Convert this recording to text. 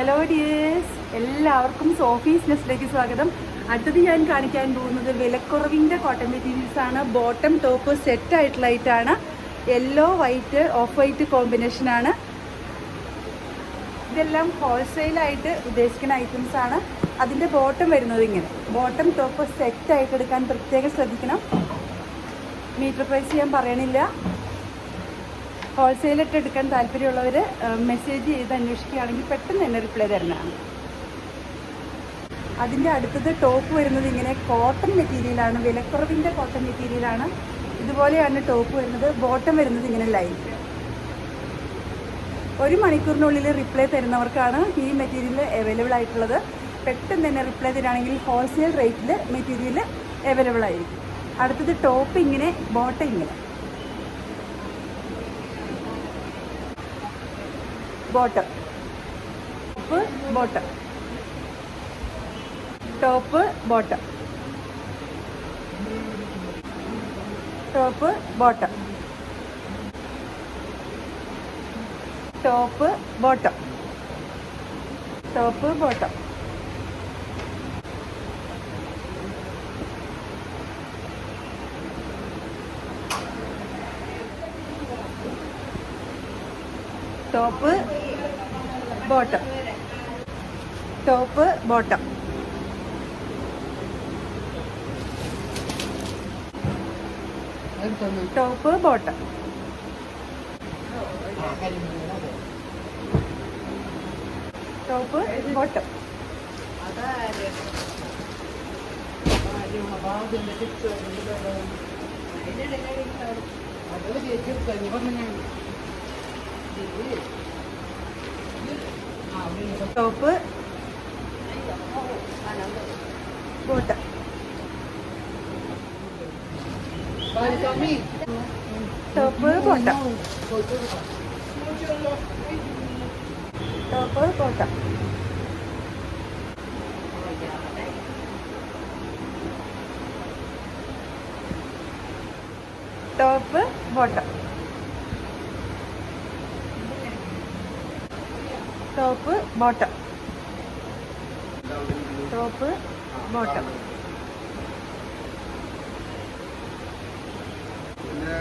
Hello dears എല്ലാവർക്കും Sophie's നെസ്റ്റിലേക്ക് സ്വാഗതം. അടുത്തത് ഞാൻ കാണിക്കാൻ പോകുന്നത് വിലക്കുറവിന്റെ കോട്ടൺ മെറ്റീരിയൽസ് ആണ്. ബോട്ടം ടോപ്പ് സെറ്റ് ആയിട്ടുള്ള ആയിട്ടുള്ളതായിട്ടാണ് യെല്ലോ വൈറ്റ് ഓഫ് വൈറ്റ് കോമ്പിനേഷനാണ് ഇതെല്ലാം ഹോൾസെയിലായിട്ട് ഉദ്ദേശിക്കുന്ന ഐറ്റംസ് ആണ്. അതിന്റെ ബോട്ടം വരുന്നത് ഇങ്ങനെ. ബോട്ടം ടോപ്പ് സെറ്റ് ആയിട്ട് എടുക്കാൻ പ്രത്യേകം ശ്രദ്ധിക്കണം. മീറ്റർ പ്രൈസ് ഞാൻ പറയണില്ല. ഹോൾസെയിലിട്ട് എടുക്കാൻ താല്പര്യമുള്ളവർ മെസ്സേജ് ചെയ്ത് അന്വേഷിക്കുകയാണെങ്കിൽ പെട്ടെന്ന് തന്നെ റിപ്ലൈ തരുന്നതാണ് അതിന്റെ അടുത്തത് ടോപ്പ് വരുന്നത് ഇങ്ങനെ കോട്ടൺ മെറ്റീരിയലാണ് വിലക്കുറവിന്റെ കോട്ടൺ മെറ്റീരിയലാണ് ഇതുപോലെയാണ് ടോപ്പ് വരുന്നത്. ബോട്ടം വരുന്നത് ഇങ്ങനെ ലൈൻ ഒരു മണിക്കൂറിനുള്ളിൽ റിപ്ലൈ തരുന്നവർക്കാണ് ഈ മെറ്റീരിയൽ അവൈലബിൾ ആയിട്ടുള്ളത്. പെട്ടെന്ന് തന്നെ റിപ്ലൈ തരികയാണെങ്കിൽ ഹോൾസെയിൽ റേറ്റിൽ മെറ്റീരിയൽ അവൈലബിൾ ആയിരിക്കും. അടുത്തത് ടോപ്പ് ഇങ്ങനെ ബോട്ടം ഇങ്ങനെ. Bottom. Top bottom. Top bottom. Top bottom. Top bottom. Top bottom. Top bottom. Top bottom. Top bottom. Top bottom. Top bottom top bottom top bottom top bottom top bottom. Top bottom. പിന്നെ